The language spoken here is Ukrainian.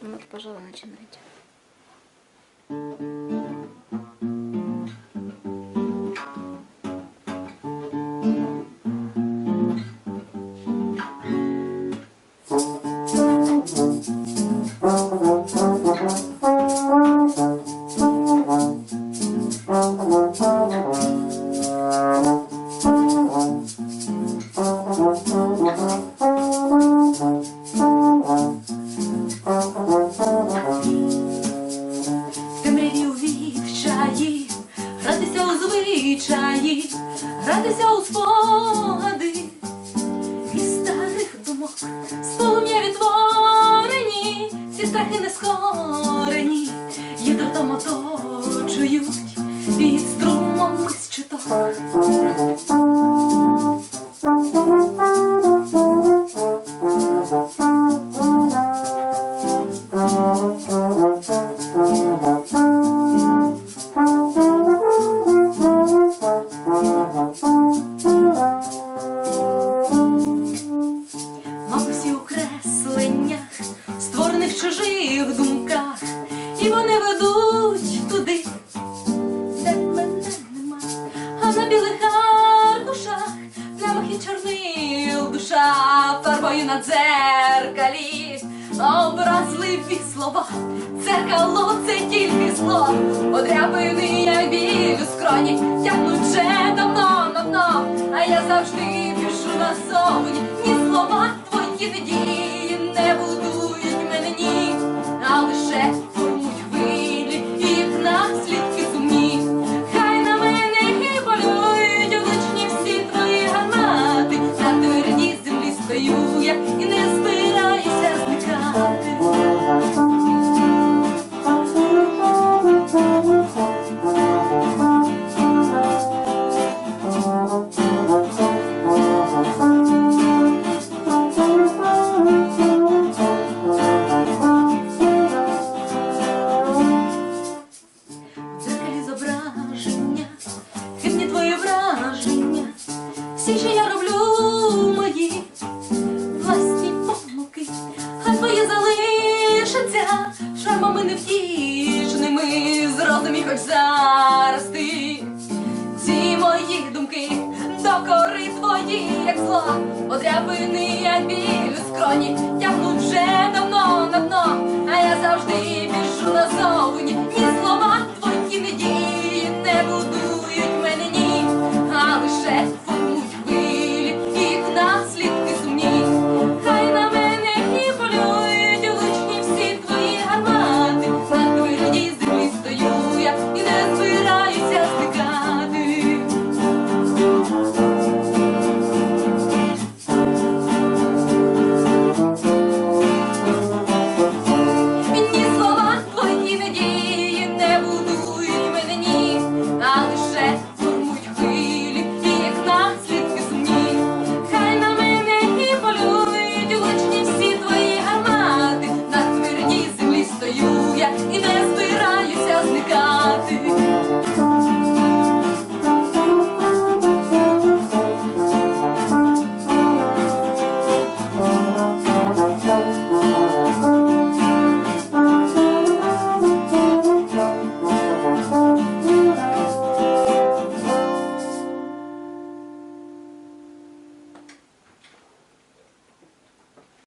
Ну вот, пожалуй, начинайте. Звичаї, гратися у спогади і старих думок, ведуть туди, де мене нема, а на білих аркушах, плямах і чорнил душа, фарбою на дзеркалі, образливі слова, дзеркало це тільки зло, подряпини, як біль у скроні, тягнуть вже давно на дно, а я завжди пишу назовні, ні слова стою я і залишаться шармами невтішними, з і хоч зараз ти. Ці мої думки до кори твої, як зла, подряпини, як біль